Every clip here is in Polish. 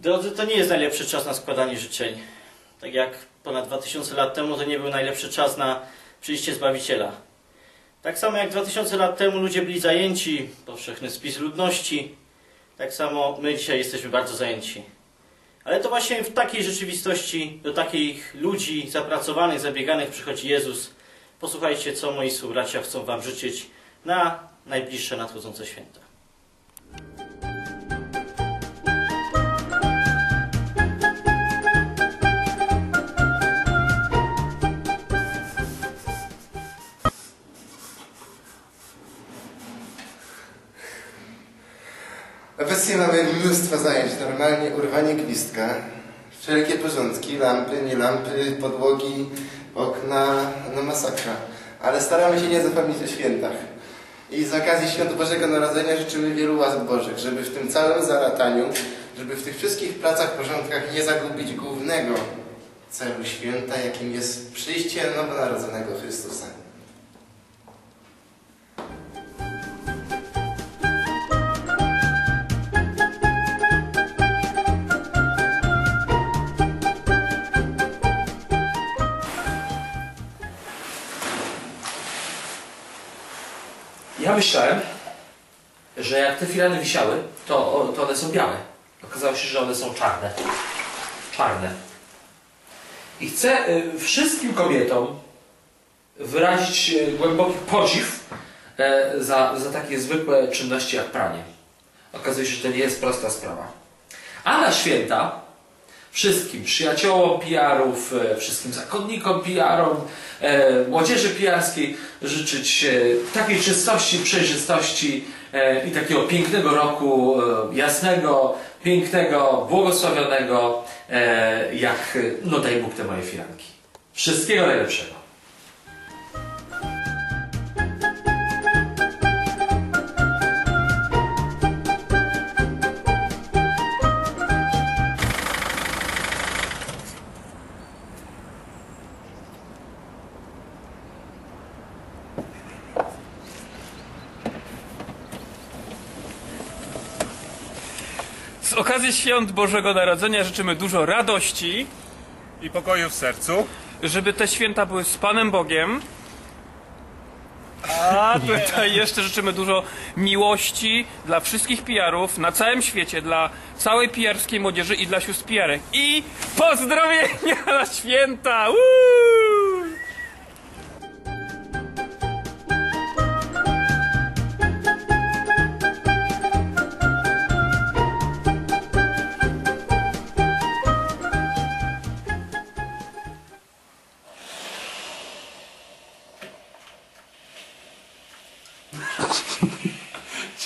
Drodzy, to nie jest najlepszy czas na składanie życzeń. Tak jak ponad 2000 lat temu to nie był najlepszy czas na przyjście Zbawiciela. Tak samo jak 2000 lat temu ludzie byli zajęci, powszechny spis ludności, tak samo my dzisiaj jesteśmy bardzo zajęci. Ale to właśnie w takiej rzeczywistości, do takich ludzi zapracowanych, zabieganych przychodzi Jezus. Posłuchajcie, co moi współbracia chcą Wam życzyć na najbliższe nadchodzące święta. Obecnie mamy mnóstwo zajęć. Normalnie urwanie gwizdka, wszelkie porządki, lampy, nie lampy, podłogi, okna, no masakra. Ale staramy się nie zapomnieć o świętach. I z okazji Świąt Bożego Narodzenia życzymy wielu łask Bożych, żeby w tym całym zarataniu, żeby w tych wszystkich pracach, porządkach nie zagubić głównego celu święta, jakim jest przyjście nowonarodzonego Chrystusa. Ja myślałem, że jak te filany wisiały, to, to one są białe. Okazało się, że one są czarne. Czarne. I chcę y, wszystkim kobietom wyrazić y, głęboki podziw e, za, za takie zwykłe czynności jak pranie. Okazuje się, że to nie jest prosta sprawa. A na święta wszystkim przyjaciołom PR-ów, e, wszystkim zakonnikom PR-om, e, młodzieży PR-skiej życzyć e, takiej czystości, przejrzystości i takiego pięknego roku, jasnego, pięknego, błogosławionego, jak, no daj Bóg te moje firanki. Wszystkiego najlepszego. Okazji świąt Bożego Narodzenia życzymy dużo radości, i pokoju w sercu. żeby te święta były z Panem Bogiem. A tutaj jeszcze życzymy dużo miłości dla wszystkich PR-ów na całym świecie, dla całej PR-skiej młodzieży i dla sióstr PR. I pozdrowienia na święta! Uuu!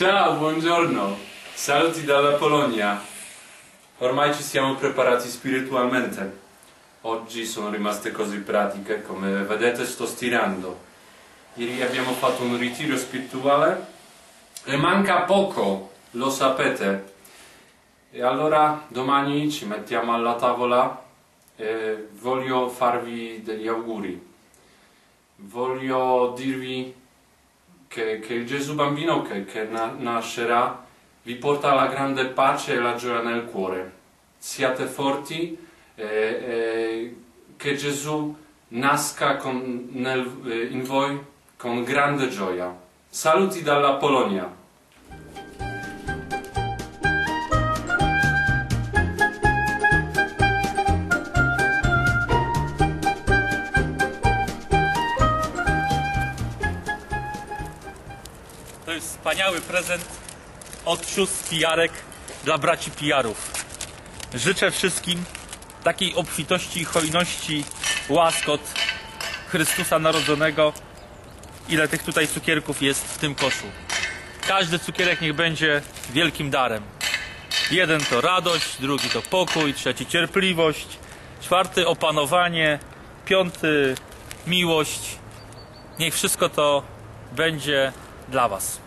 Ciao, buongiorno. Saluti dalla Polonia. Ormai ci stiamo preparati spiritualmente. Oggi sono rimaste cose pratiche, come vedete sto stirando. Ieri abbiamo fatto un ritiro spirituale e manca poco, lo sapete. E allora domani ci mettiamo alla tavola e voglio farvi degli auguri. Voglio dirvi che, che il Gesù bambino che, che na- nascerà vi porta la grande pace e la gioia nel cuore. Siate forti e, e che Gesù nasca con- nel- eh, in voi con grande gioia. Saluti dalla Polonia. Wspaniały prezent od sióstr pijarek dla braci pijarów. Życzę wszystkim takiej obfitości i hojności łask od Chrystusa Narodzonego, ile tych tutaj cukierków jest w tym koszu. Każdy cukierek niech będzie wielkim darem. Jeden to radość, drugi to pokój, trzeci cierpliwość, czwarty opanowanie, piąty miłość. Niech wszystko to będzie dla Was.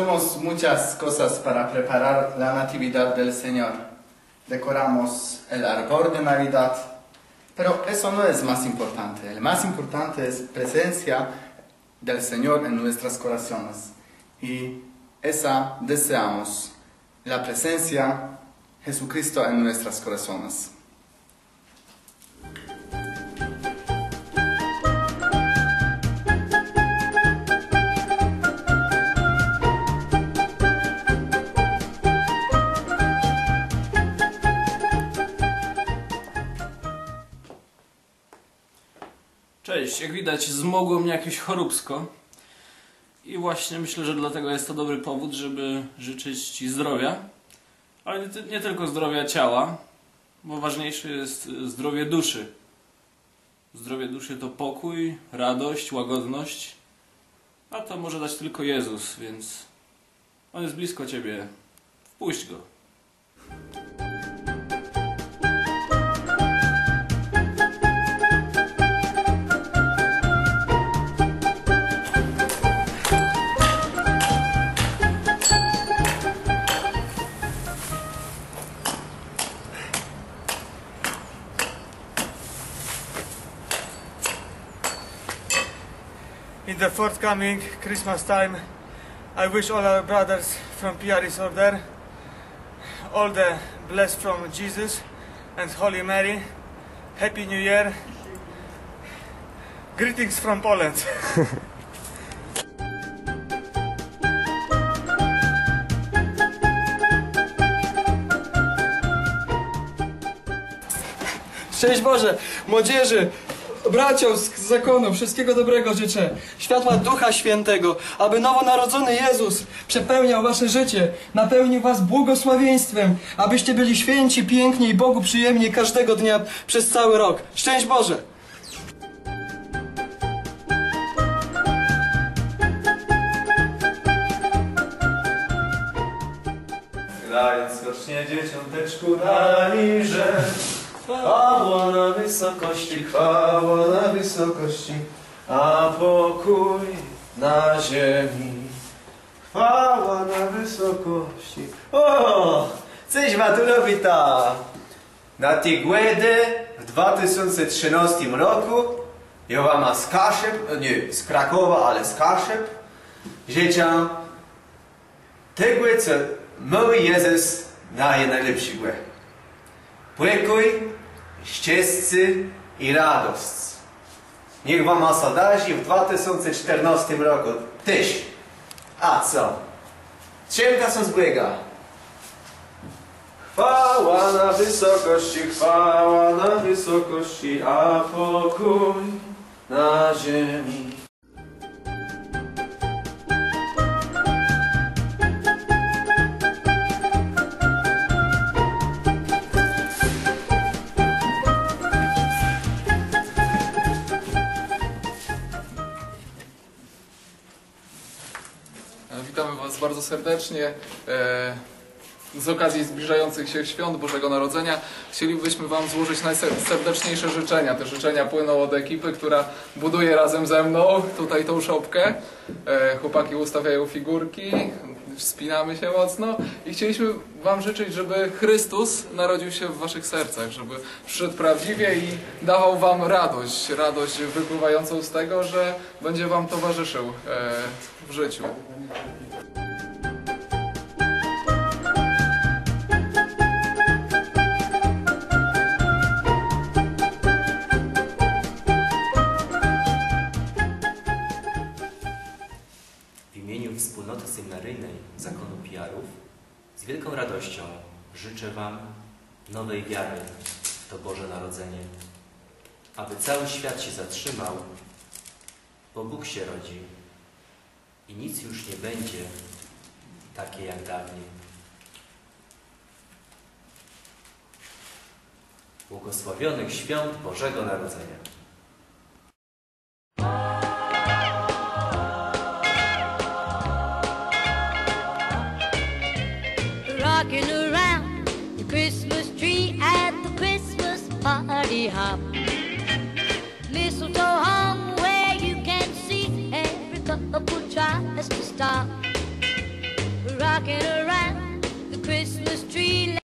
Hacemos muchas cosas para preparar la Natividad del Señor. Decoramos el árbol de Navidad, pero eso no es más importante. El más importante es presencia del Señor en nuestros corazones. Y esa deseamos, la presencia Jesucristo en nuestros corazones. Cześć, jak widać zmogło mnie jakieś choróbsko i właśnie myślę, że dlatego jest to dobry powód, żeby życzyć Ci zdrowia, ale nie, nie tylko zdrowia ciała, bo ważniejsze jest y, zdrowie duszy. Zdrowie duszy to pokój, radość, łagodność, a to może dać tylko Jezus, więc On jest blisko Ciebie. Wpuść Go. The forthcoming Christmas time, I wish all our brothers from Piaris Order all the blessed from Jesus and Holy Mary. Happy New Year. Greetings from Poland. Szczęść Boże, młodzieży, braciom z zakonu, wszystkiego dobrego życzę. Światła Ducha Świętego, aby nowonarodzony Jezus przepełniał wasze życie, napełnił was błogosławieństwem, abyście byli święci, piękni i Bogu przyjemni każdego dnia przez cały rok. Szczęść Boże! Grając skocznie dzieciąteczku na liże Chwała na wysokości, chwała na wysokości A pokój na ziemi Chwała na wysokości O! Cześć Maturovita! Na tej głedy w 2013 roku ja wam z Kaszep, nie, z Krakowa, ale z Kaszep życzę tego, co mój Jezus daje najlepszy głę. Pokój, szczęście i radość. Niech wam osadazi w 2014 roku też. A co? Czym są zbłyga? Chwała na wysokości, chwała na wysokości, a pokój na ziemi. Witamy Was bardzo serdecznie. E, Z okazji zbliżających się świąt Bożego Narodzenia chcielibyśmy Wam złożyć najserdeczniejsze życzenia. Te życzenia płyną od ekipy, która buduje razem ze mną tutaj tą szopkę. E, Chłopaki ustawiają figurki, wspinamy się mocno i chcieliśmy Wam życzyć, żeby Chrystus narodził się w Waszych sercach, żeby przyszedł prawdziwie i dawał Wam radość, radość wypływającą z tego, że będzie Wam towarzyszył e, w życiu. Z wielką radością życzę Wam nowej wiary w to Boże Narodzenie, aby cały świat się zatrzymał, bo Bóg się rodzi i nic już nie będzie takie jak dawniej. Błogosławionych świąt Bożego Narodzenia. Rocking around the Christmas tree at the Christmas party hop. Mistletoe hung where you can see every couple tries to stop. rocking around the Christmas tree